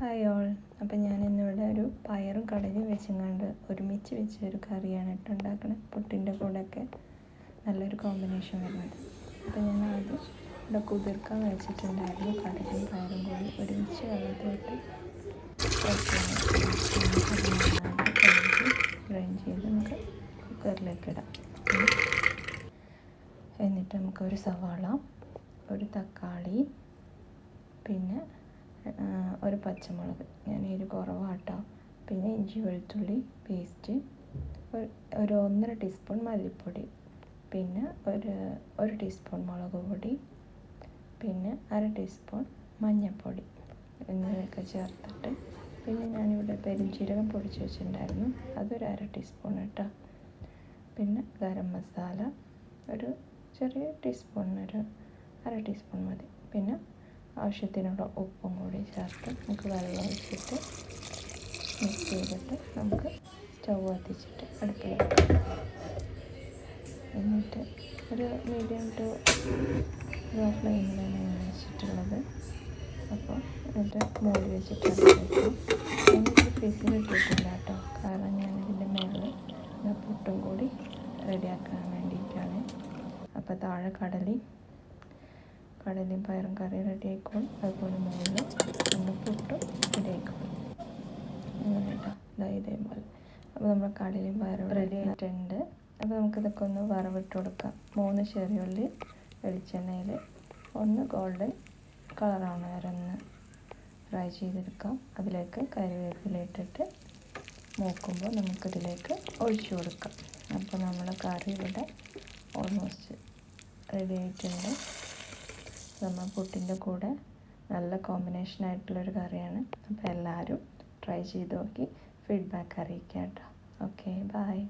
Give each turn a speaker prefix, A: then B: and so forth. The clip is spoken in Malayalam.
A: ഹായ് ഓൾ അപ്പം ഞാൻ ഇന്നിവിടെ ഒരു പയറും കടലയും വെച്ചങ്ങാണ്ട് ഒരുമിച്ച് വെച്ച ഒരു കറിയാണ് ഇട്ട് ഉണ്ടാക്കുന്നത് പുട്ടിന്റെ കൂടെയൊക്കെ നല്ലൊരു കോമ്പിനേഷൻ വരുന്നത്. അപ്പം ഞാൻ ആദ്യം ഇവിടെ കുതിർക്കാൻ വെച്ചിട്ടുണ്ടായിരുന്നു കടലയും പയറും കൂടി ഒരുമിച്ച് വെള്ളത്തിലിട്ട് ഗ്രൈൻഡ് ചെയ്ത് നമുക്ക് കുക്കറിലേക്ക് ഇടാം. എന്നിട്ട് നമുക്കൊരു സവാള ഒരു തക്കാളി പിന്നെ ഒരു പച്ചമുളക്. ഞാൻ എരി കുറവാട്ടോ. പിന്നെ ഇഞ്ചി വെളുത്തുള്ളി പേസ്റ്റ് ഒരു ഒന്നര ടീസ്പൂൺ മല്ലിപ്പൊടി. പിന്നെ ഒരു ഒരു ടീസ്പൂൺ മുളക് പൊടി. പിന്നെ അര ടീസ്പൂൺ മഞ്ഞൾപ്പൊടി എന്നിവയൊക്കെ ചേർത്തിട്ട് പിന്നെ ഞാനിവിടെ പെരുംജീരകം പൊടിച്ച് വെച്ചിട്ടുണ്ടായിരുന്നു. അതൊരു അര ടീസ്പൂൺ കേട്ടോ. പിന്നെ ഗരം മസാല. ഒരു ചെറിയ ടീസ്പൂണിനൊരു അര ടീസ്പൂൺ മതി. പിന്നെ ആവശ്യത്തിനുള്ള ഉപ്പും കൂടി ചേർത്ത് നമുക്ക് വെള്ളം ഒഴിച്ചിട്ട് മിക്സ് ചെയ്തിട്ട് നമുക്ക് സ്റ്റൗ കത്തിച്ചിട്ട് അടുപ്പിൽ എന്നിട്ട് ഒരു മീഡിയം ടു ലോ ഫ്ലെയിമിലാണ് ഞാൻ വെച്ചിട്ടുള്ളത്. അപ്പോൾ എന്നിട്ട് മൂടി വെച്ചിട്ട് എനിക്ക് ഫ്രീസിൽ ഇട്ടിട്ടില്ല കേട്ടോ കാരണം ഞാനിതിന്റെ മേളിൽ പുട്ടും കൂടി റെഡിയാക്കാൻ വേണ്ടിയിട്ടാണ്. അപ്പോൾ താഴെ കടലയും കടലയും പയറും കറി റെഡി ആയിക്കോളും അതുപോലെ മുകളിൽ നമ്മൾ പുട്ടും റെഡി ആയിക്കോളും അങ്ങനെ കേട്ടോ. ഇതേപോലെ. അപ്പോൾ നമ്മൾ കടലയും പയറും റെഡി ആയിട്ടുണ്ട്. അപ്പോൾ നമുക്കിതൊക്കെ ഒന്ന് വറവിട്ട് കൊടുക്കാം. മൂന്ന് ചെറിയുള്ളി വെളിച്ചെണ്ണയിൽ ഒന്ന് ഗോൾഡൻ കളറാണ് വരെ ഒന്ന് ഫ്രൈ ചെയ്തെടുക്കാം. അതിലേക്ക് കറിവേപ്പില ഇട്ടിട്ട് മൂക്കുമ്പോൾ നമുക്കിതിലേക്ക് ഒഴിച്ചു കൊടുക്കാം. അപ്പോൾ നമ്മുടെ കറി ഇവിടെ ഓൾമോസ്റ്റ് റെഡി ആയിട്ടുണ്ട്. നമ്മൾ പുട്ടിന്റെ കൂടെ നല്ല കോമ്പിനേഷൻ ആയിട്ടുള്ളൊരു കറിയാണ്. അപ്പോൾ എല്ലാവരും ട്രൈ ചെയ്ത് നോക്കി ഫീഡ്ബാക്ക് അറിയിക്കാം കേട്ടോ ഓക്കെ ബായ്